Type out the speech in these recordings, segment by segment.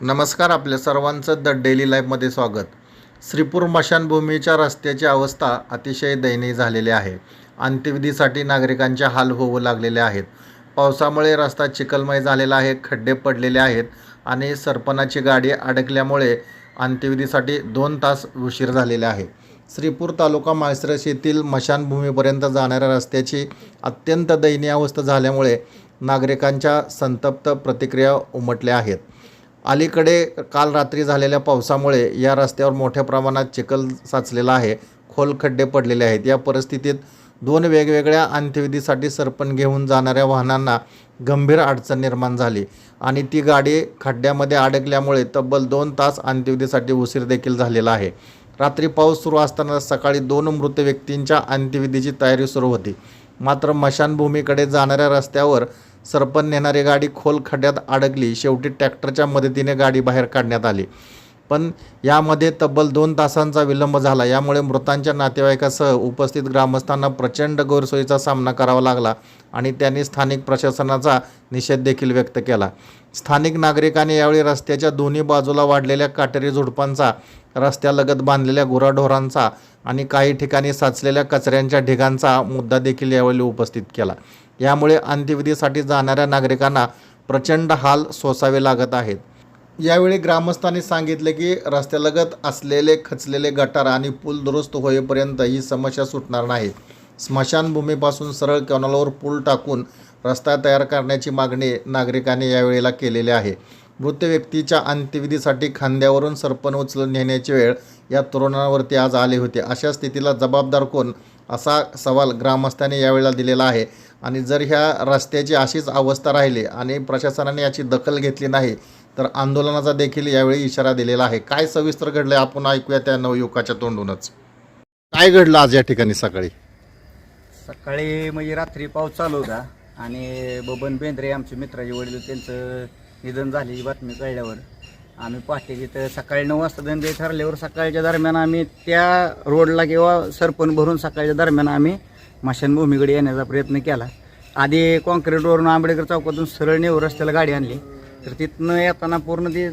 नमस्कार आपल्या सर्वांचं द डेली लाईफमध्ये स्वागत. श्रीपूर मशानभूमीच्या रस्त्याची अवस्था अतिशय दयनीय झालेली आहे. अंत्यविधीसाठी नागरिकांचे हाल होऊ लागलेले आहेत. पावसामुळे रस्ता चिखलमय झालेला आहे खड्डे पडलेले आहेत आणि सरपणाची गाडी अडकल्यामुळे अंत्यविधीसाठी दोन तास उशीर झालेले आहे. श्रीपूर तालुका माळसरस येथील मशानभूमीपर्यंत जाणाऱ्या रस्त्याची अत्यंत दयनीय अवस्था झाल्यामुळे नागरिकांच्या संतप्त प्रतिक्रिया उमटल्या आहेत. अलीकडे काल रात्री झालेल्या पावसामुळे या रस्त्यावर मोठ्या प्रमाणात चिखल साचलेला आहे. खोल खड्डे पडलेले आहेत. या परिस्थितीत दोन वेगवेगळ्या अंत्यविधीसाठी सरपण घेऊन जाणाऱ्या वाहनांना गंभीर अडचण निर्माण झाली आणि ती गाडी खड्ड्यामध्ये अडकल्यामुळे तब्बल दोन तास अंत्यविधीसाठी उशीर देखील झालेला आहे. रात्री पाऊस सुरू असताना सकाळी दोन मृत व्यक्तींच्या अंत्यविधीची तयारी सुरू होती. मात्र मशानभूमीकडे जाणाऱ्या रस्त्यावर सरपण नेणारी गाडी खोल खड्ड्यात अडकली. शेवटी ट्रॅक्टरच्या मदतीने गाडी बाहेर काढण्यात आली. पण यामध्ये तब्बल दोन तासांचा विलंब झाला. यामुळे मृतांच्या नातेवाईकासह उपस्थित ग्रामस्थांना प्रचंड गैरसोयीचा सामना करावा लागला आणि त्यांनी स्थानिक प्रशासनाचा निषेध देखील व्यक्त केला. स्थानिक नागरिकांनी यावेळी रस्त्याच्या दोन्ही बाजूला वाढलेल्या काटेरी झुडपांचा रस्त्यालगत बांधलेल्या गुराढोरांचा आणि काही ठिकाणी साचलेल्या कचऱ्यांच्या ढिगांचा मुद्दा देखील यावेळी उपस्थित केला. यामुळे अंत्यविधीसाठी जाणाऱ्या नागरिकांना प्रचंड हाल सोसावे लागत आहेत. यावेळी ग्रामस्थांनी सांगितले की रस्त्यालगत असलेले खचलेले गटार आणि पूल दुरुस्त होईपर्यंत ही समस्या सुटणार नाही. स्मशानभूमीपासून सरळ कॅनॉलवर पूल टाकून रस्ता तयार करण्याची मागणी नागरिकांनी यावेळेला केलेली आहे. मृत व्यक्तीच्या अंत्यविधीसाठी खांद्यावरून सरपण उचलून नेण्याची वेळ या तरुणावरती आज आली होती. अशा स्थितीला जबाबदार कोण? असा सवाल ग्रामस्थांनी यावेळेला दिलेला आहे. आणि जर ह्या रस्त्याची अशीच अवस्था राहिली आणि प्रशासनाने याची दखल घेतली नाही तर आंदोलनाचा देखील यावेळी इशारा दिलेला आहे. काय सविस्तर घडलं आपण ऐकूया त्या नवयुवकाच्या तोंडूनच. काय घडलं आज या ठिकाणी सकाळी? सकाळी म्हणजे रात्री पाऊस चालू होता आणि बबन बेंद्रे आमचे मित्राचे वडील त्यांचं निधन झाले ही बातमी कळल्यावर. आम्ही पाहते तिथं सकाळी नऊ वाजता धंदे ठरल्यावर सकाळच्या दरम्यान आम्ही त्या रोडला किंवा सरपण भरून सकाळच्या दरम्यान आम्ही मशानभूमीकडे येण्याचा प्रयत्न केला. आधी कॉन्क्रीटवरून आंबेडकर चौकातून सरळ नेऊ रस्त्याला गाडी आणली. तर तिथनं येताना पूर्ण ते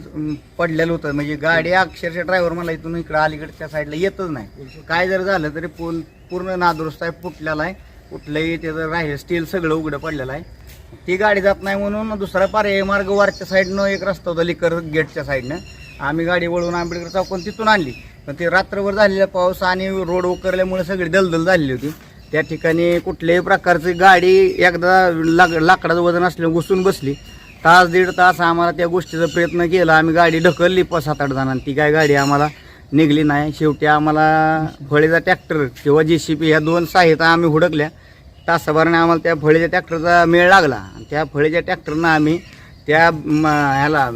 पडलेलं होतं. म्हणजे गाडी अक्षरशः ड्रायव्हर मला इथून इकडं अलीकडच्या साईडला येतच नाही. काय जर झालं तरी पूल पूर्ण नादुरुस्त आहे फुटलेला आहे. कुठलंही त्याचं राहील स्टील सगळं उघडं पडलेलं आहे. ती गाडी जात नाही म्हणून दुसरा पर्याय मार्ग वरच्या साईडनं एक रस्ता होता लिकर गेटच्या साईडनं आम्ही गाडी वळवून आंबेडकर चौकून तिथून आणली. पण ते रात्रभर झालेला पाऊस आणि रोड उकरल्यामुळे सगळी दलदल झालेली होती. त्या ठिकाणी कुठल्याही प्रकारची गाडी एकदा लाक लाकडाचं वजन असल्याने घुसून बसली. तास दीड तास आम्हाला त्या गोष्टीचा प्रयत्न केला. आम्ही गाडी ढकलली पाच सात आठ जणांनी. ती काय गाडी आम्हाला निघली नाही. शेवटी आम्हाला फळीचा ट्रॅक्टर किंवा जे सी पी ह्या दोन साहित्या आम्ही हुडकल्या. तासाभराने आम्हाला त्या फळीच्या ट्रॅक्टरचा मेळ लागला. त्या फळीच्या ट्रॅक्टरनं आम्ही त्या म, ह्याला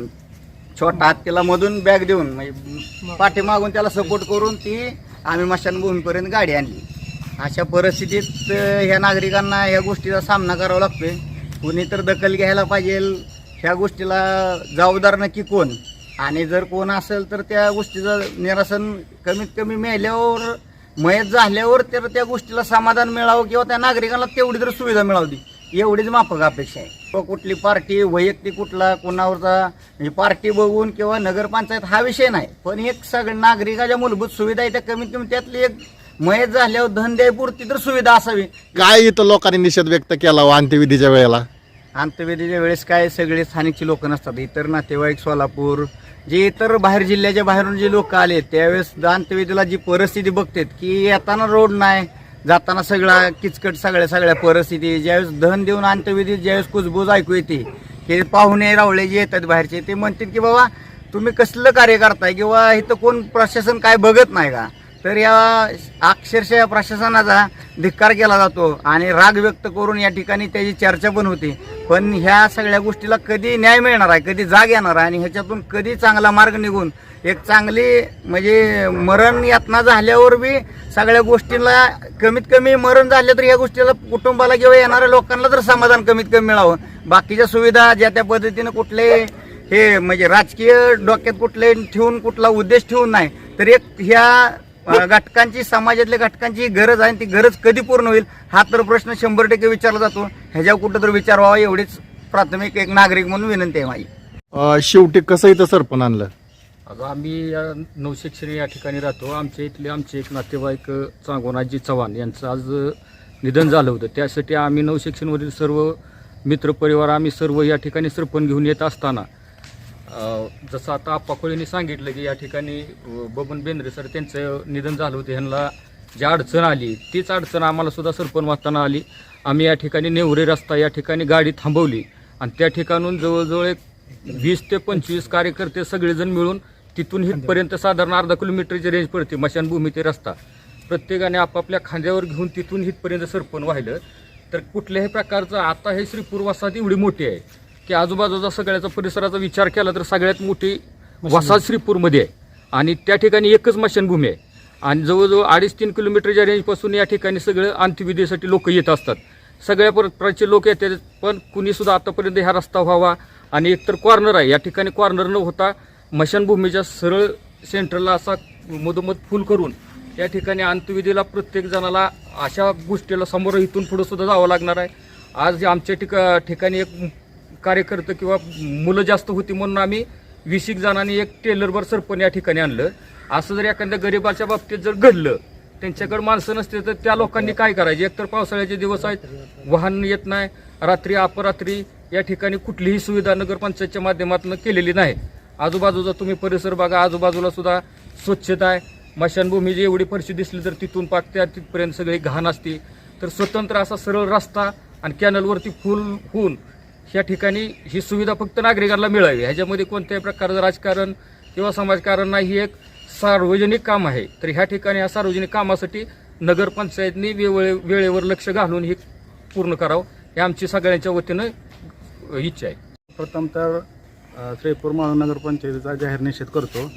छोटा हत्तीला मधून बॅग देऊन म्हणजे पाठीमागून त्याला सपोर्ट करून ती आम्ही मशानभूमीपर्यंत गाडी आणली. अशा परिस्थितीत ह्या नागरिकांना ह्या गोष्टीचा सामना करावा लागतोय. कुणी तर दखल घ्यायला पाहिजे. ह्या गोष्टीला जबाबदार नक्की कोण? आणि जर कोण असेल तर त्या गोष्टीचं निरासन कमीत कमी मेल्यावर मयत झाल्यावर तर त्या गोष्टीला समाधान मिळावं किंवा त्या नागरिकांना तेवढी तर सुविधा मिळावी. एवढीच माफक अपेक्षा आहे. किंवा कुठली पार्टी वैयक्तिक कुठला कोणावरचा पार्टी बघून किंवा नगरपंचायत हा विषय नाही. पण एक सगळ्या नागरिकाच्या मूलभूत सुविधा आहे त्या कमीत कमी त्यातली एक मयत झाल्यावर धंद्यापुरती तर सुविधा असावी. काय इथं लोकांनी निषेध व्यक्त केला व अंत्यविधीच्या वेळेला? अंत्यविधीच्या वेळेस काय सगळे स्थानिकची लोक नसतात. इतर नातेवाईक सोलापूर जे इतर बाहेर जिल्ह्याच्या बाहेरून जे लोक आले त्यावेळेस अंत्यविधीला जी परिस्थिती बघतात की येताना रोड नाही जाताना सगळा किचकट सगळ्या सगळ्या परिस्थिती. ज्यावेळेस दहन देऊन अंत्यविधी ज्यावेळेस कुजबूज ऐकू येते हे पाहुणे रावळे जे येतात बाहेरचे ते म्हणतात की बाबा तुम्ही कसलं कार्य करताय किंवा इथं कोण प्रशासन काय बघत नाही का? तर या अक्षरशः प्रशासनाचा धिक्कार केला जातो आणि राग व्यक्त करून या ठिकाणी त्याची चर्चा पण होती. पण ह्या सगळ्या गोष्टीला कधी न्याय मिळणार आहे कधी जाग येणार आहे आणि ह्याच्यातून कधी चांगला मार्ग निघून? एक चांगली म्हणजे मरण यातना झाल्यावर बी सगळ्या गोष्टीला कमीत कमी मरण झाले तर या गोष्टीला कुटुंबाला किंवा येणाऱ्या लोकांना तर समाधान कमीत कमी मिळावं. बाकीच्या सुविधा ज्या त्या पद्धतीनं कुठले हे म्हणजे राजकीय डोक्यात कुठले ठेवून कुठला उद्देश ठेवून नाही. तर एक ह्या घटकांची समाजातल्या घटकांची गरज आहे आणि ती गरज कधी पूर्ण होईल हा तर प्रश्न शंभर टक्के विचारला जातो. ह्याच्यावर कुठं तर विचार व्हावा एवढीच प्राथमिक एक नागरिक म्हणून विनंती आहे माझी. शेवटी कसं इथं सरपण आणलं? अगं आम्ही या नवशिक्षण या ठिकाणी राहतो. आमच्या इथले आमचे एक नातेवाईक चांगोनाजी चव्हाण यांचं आज निधन झालं होतं. त्यासाठी आम्ही नवशिक्षणवरील सर्व मित्रपरिवार आम्ही सर्व या ठिकाणी सरपण घेऊन येत असताना जसं आता पकोळीने सांगितलं की या ठिकाणी बबन बेंद्रे सर त्यांचं निधन झालं होतं ह्यांना जी अडचण आली तीच अडचण आम्हाला सुद्धा सरपण वाचताना आली. आम्ही या ठिकाणी नेवरे रस्ता या ठिकाणी गाडी थांबवली. आणि त्या ठिकाणून जवळजवळ एक वीस ते पंचवीस कार्यकर्ते सगळेजण मिळून तिथून इथपर्यंत साधारण अर्धा किलोमीटरची रेंज पडते मशानभूमी ते रस्ता. प्रत्येकाने आपापल्या खांद्यावर घेऊन तिथून इथपर्यंत सरपण वाहिलं तर कुठल्याही प्रकारचं आता हे श्रीपूर एवढी मोठी आहे. की आजूबाजूचा सगळ्याचा परिसराचा विचार केला तर सगळ्यात मोठी वसाहत श्रीपूरमध्ये आहे. आणि त्या ठिकाणी एकच मशानभूमी आहे. आणि जवळजवळ अडीच तीन किलोमीटरच्या रेंजपासून या ठिकाणी सगळं अंत्यविधीसाठी लोक येत असतात. सगळ्या प्रकारचे लोक येतात पण कुणीसुद्धा आतापर्यंत हा रस्ता व्हावा आणि एकतर कॉर्नर आहे. या ठिकाणी कॉर्नर न होता मशानभूमीच्या सरळ सेंटरला असा मधोमध फुल करून या ठिकाणी अंत्यविधीला प्रत्येक जणाला अशा गोष्टीला समोर इथून पुढं सुद्धा जावं लागणार आहे. आज आमच्या ठिका ठिकाणी एक कार्यकर्ते किंवा मुलं जास्त होती म्हणून आम्ही वीस एक जणांनी एक टेलरवर सरपण या ठिकाणी आणलं. असं जर एखाद्या गरिबाच्या बाबतीत जर घडलं त्यांच्याकडे माणसं नसते तर त्या लोकांनी काय करायचे? एकतर पावसाळ्याचे दिवस आहेत वाहन येत नाही रात्री अपरात्री या ठिकाणी कुठलीही सुविधा नगरपंचायतच्या माध्यमातून केलेली नाही. आजूबाजूचा तुम्ही परिसर बघा आजूबाजूला सुद्धा स्वच्छता आहे. मशानभूमी जी एवढी फरशी दिसली तर तिथून पाक त्या तिथपर्यंत सगळी घाण असते. तर स्वतंत्र असा सरळ रस्ता आणि कॅनलवरती फुल होऊन या ठिकाणी ही सुविधा फक्त नागरिकांना मिळावी. ह्याच्यामध्ये कोणत्याही प्रकारचं राजकारण किंवा समाजकारण नाही ही एक सार्वजनिक काम आहे. तर ह्या ठिकाणी या सार्वजनिक कामासाठी नगरपंचायतनी वेळे वेळेवर लक्ष घालून हे पूर्ण करावं हे आमची सगळ्यांच्या वतीनं इच्छा आहे. प्रथम तर श्रीपूर महानगरपंचायतीचा नगरपंचायतीचा जाहीर निषेध करतो.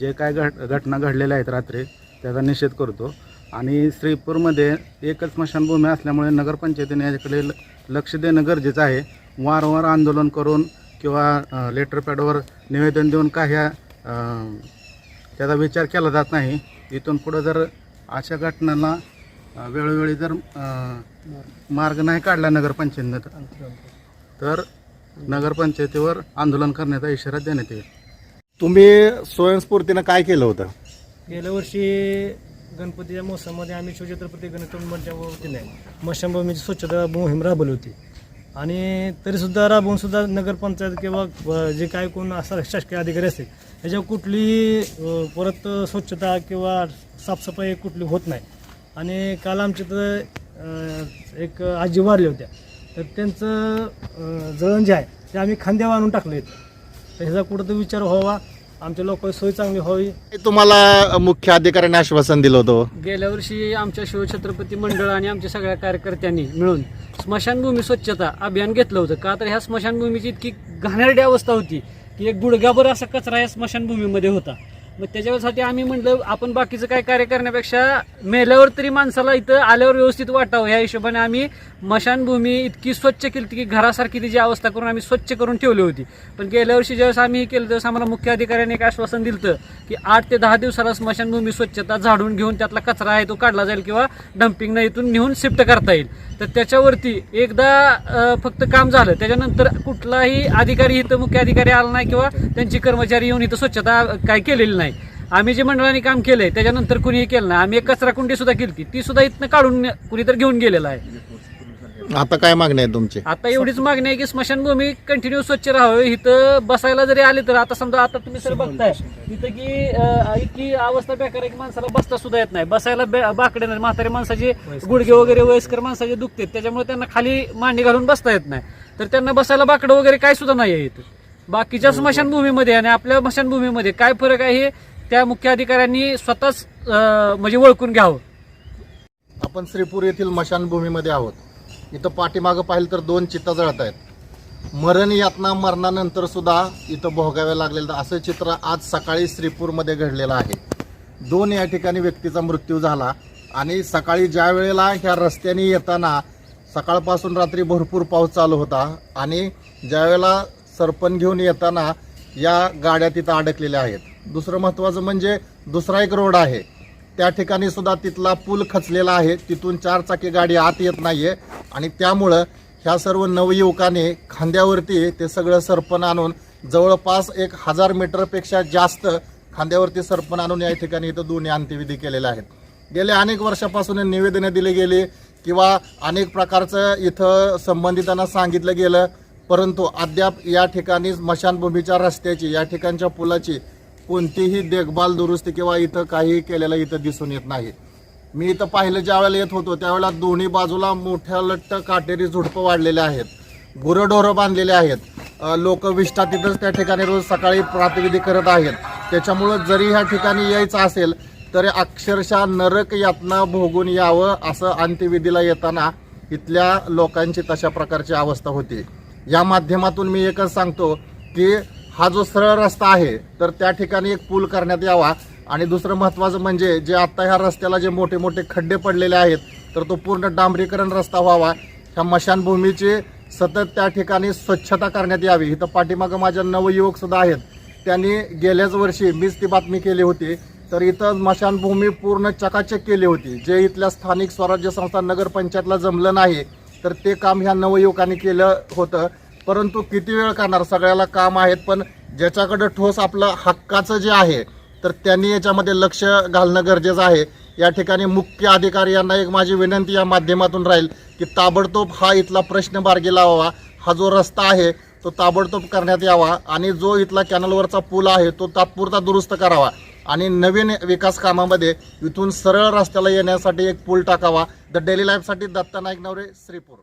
जे काय घट घटना घडलेल्या आहेत रात्री त्याचा निषेध करतो. आणि श्रीपूरमध्ये एकच स्मशानभूमी असल्यामुळे नगरपंचायतीने याकडे ल- लक्ष देणं गरजेचं आहे. वारंवार आंदोलन करून किंवा लेटर पॅडवर निवेदन देऊन काही अ, त्याचा विचार केला जात नाही. इथून पुढं जर अशा घटनांना वेळोवेळी जर मार्ग नाही काढला नगरपंचायतीनं तर- नगरपंचायतीवर आंदोलन करण्याचा इशारा देण्यात येईल. तुम्ही स्वयंस्फूर्तीनं काय केलं होतं? गेल्या वर्षी गणपतीच्या मोसममध्ये आम्ही शिवछत्रपती गणेश मंडळाच्या वतीने मशानभूमीची स्वच्छता मोहीम राबवली होती. आणि तरीसुद्धा राबवूनसुद्धा नगरपंचायत किंवा जे काय कोण असा शासकीय अधिकारी असतील ह्याच्यावर कुठलीही परत स्वच्छता किंवा साफसफाई कुठली होत नाही. आणि काल आमच्या तर एक आजी वारल्या होत्या. तर त्यांचं जळण जे आहे ते आम्ही खांद्यावर आणून टाकलं. इथं तर ह्याचा कुठं विचार व्हावा. आमच्या लोकांची सोय चांगली व्हावी तुम्हाला मुख्य अधिकाऱ्याने आश्वासन दिलं होतं. गेल्या वर्षी आमच्या शिवछत्रपती मंडळ आणि आमच्या सगळ्या कार्यकर्त्यांनी मिळून स्मशानभूमी स्वच्छता अभियान घेतलं होतं. का तर ह्या स्मशानभूमीची इतकी घाणेरडी अवस्था होती की एक गुडघाभर असा कचरा या स्मशानभूमीमध्ये होता. मग त्याच्यासाठी आम्ही म्हटलं आपण बाकीचं काय कार्य करण्यापेक्षा मेल्यावर तरी माणसाला इथं आल्यावर व्यवस्थित वाटावं. या हिशोबाने आम्ही मशानभूमी इतकी स्वच्छ केली होती की घरासारखी तिची अवस्था करून आम्ही स्वच्छ करून ठेवली होती. पण गेल्या वर्षी ज्यावेळेस आम्ही हे केलं त्यावेळेस आम्हाला मुख्य अधिकाऱ्याने एक आश्वासन दिलं की आठ ते दहा दिवसाला स्मशानभूमी स्वच्छता झाडून घेऊन त्यातला कचरा आहे तो काढला जाईल किंवा डम्पिंग इथून नेऊन शिफ्ट करता येईल. तर त्याच्यावरती एकदा फक्त काम झालं. त्याच्यानंतर कुठलाही अधिकारी इथं मुख्य अधिकारी आला नाही किंवा त्यांची कर्मचारी येऊन इथं स्वच्छता काय केलेली नाही. आम्ही जे मंडळाने काम केलंय त्याच्यानंतर कुणीही केलं नाही. आम्ही एक कचरा कुंडी सुद्धा केली ती सुद्धा इथनं काढून कुणीतरी घेऊन गेलेला आहे. आता काय मागणी आहे तुमची? आता एवढीच मागणी आहे की स्मशानभूमी कंटिन्यू स्वच्छ राहावे. इथं बसायला जरी आले तर आता समजा आता तुम्ही सर बघताय इथं की अं, इतकी अवस्था बेकार आहे की माणसाला बसता सुद्धा येत नाही. बसायला बे- बाकडे नाही. म्हातारे माणसाचे गुडघे वगैरे वयस्कर माणसाचे दुखतात. त्याच्यामुळे त्यांना खाली मांडी घालून बसता येत नाही. तर त्यांना बसायला बाकडं वगैरे काय सुद्धा नाही आहे इथं. बाकीच्या स्मशानभूमीमध्ये आणि आपल्या स्मशानभूमीमध्ये काय फरक आहे हे त्या मुख्य अधिकाऱ्यांनी स्वतःच अं, म्हणजे ओळखून घ्यावं. आपण श्रीपूर येथील मशानभूमीमध्ये आहोत. इथं पाठीमागं पाहिलं तर दोन चित्ता जळत आहेत. मरण यातना मरणानंतर सुद्धा इथं भोगाव्या लागलेलं असं चित्र आज सकाळी श्रीपूरमध्ये घडलेलं आहे. दोन या ठिकाणी व्यक्तीचा मृत्यू झाला आणि सकाळी ज्या वेळेला ह्या रस्त्याने येताना सकाळपासून रात्री भरपूर पाऊस चालू होता आणि ज्यावेळेला सरपण घेऊन येताना या गाड्या तिथं अडकलेल्या आहेत. दुसरं महत्त्वाचं म्हणजे दुसरा एक रोड आहे. त्या ठिकाणी सुद्धा तिथला पूल खचलेला आहे. तिथून चार चाकी गाडी आत येत नाहीये. आणि त्यामुळं ह्या सर्व नवयुवकाने खांद्यावरती ते सगळं सरपण आणून जवळपास एक हजार मीटरपेक्षा जास्त खांद्यावरती सरपण आणून या ठिकाणी इथं दोन्ही अंत्यविधी केलेले आहेत. गेल्या अनेक वर्षापासून निवेदनं दिली गेली किंवा अनेक प्रकारचं इथं संबंधितांना सांगितलं गेलं. परंतु अद्याप या ठिकाणी स्मशानभूमीच्या रस्त्याची या ठिकाणच्या पुलाची कोणतीही देखभाल दुरुस्ती किंवा इथं काही केलेलं इथं दिसून येत नाही. मी इथं पाहिलं ज्यावेळेला येत होतो त्यावेळेला दोन्ही बाजूला मोठ्या लट्ट काटेरी झुडपं वाढलेले आहेत. गुरंढोरं बांधलेले आहेत. लोक विष्ठा तिथंच त्या ठिकाणी रोज सकाळी प्रातिविधी करत आहेत. त्याच्यामुळं जरी ह्या ठिकाणी यायचं असेल तरी अक्षरशः नरक यातना भोगून यावं असं अंत्यविधीला येताना इथल्या लोकांची तशा प्रकारची अवस्था होती. या माध्यमातून मी एकच सांगतो की हा जो सरळ रस्ता आहे तर त्या ठिकाणी एक पूल करण्यात यावा. आणि दुसरं महत्त्वाचं म्हणजे जे आत्ता ह्या रस्त्याला जे मोठे मोठे खड्डे पडलेले आहेत तर तो पूर्ण डांबरीकरण रस्ता व्हावा. ह्या मशानभूमीची सतत त्या ठिकाणी स्वच्छता करण्यात यावी. इथं पाठीमागं माझ्या नवयुवक सुद्धा आहेत. त्यांनी गेल्याच वर्षी मीच ती बातमी केली होती. तर इथं स्मशानभूमी पूर्ण चकाचक केली होती. जे इथल्या स्थानिक स्वराज्य संस्था नगरपंचायतला जमलं नाही तर ते काम ह्या नवयुवकांनी केलं होतं. परंतु किती वेळ करणार? सगळ्याला काम आहेत पण ज्याच्याकडं ठोस आपलं हक्काचं जे आहे तर त्यांनी याच्यामध्ये लक्ष घालणं गरजेचं आहे. या ठिकाणी मुख्य अधिकारी यांना एक माझी विनंती या माध्यमातून राहील की ताबडतोब हा इथला प्रश्न मार्गी लावावा. हा जो रस्ता आहे तो ताबडतोब करण्यात यावा आणि जो इथला कॅनलवरचा पूल आहे तो तात्पुरता दुरुस्त करावा आणि नवीन विकास कामामध्ये इथून सरळ रस्त्याला येण्यासाठी एक पूल टाकावा. द डेली लाईफसाठी दत्ता नाईक नवरे श्रीपूर.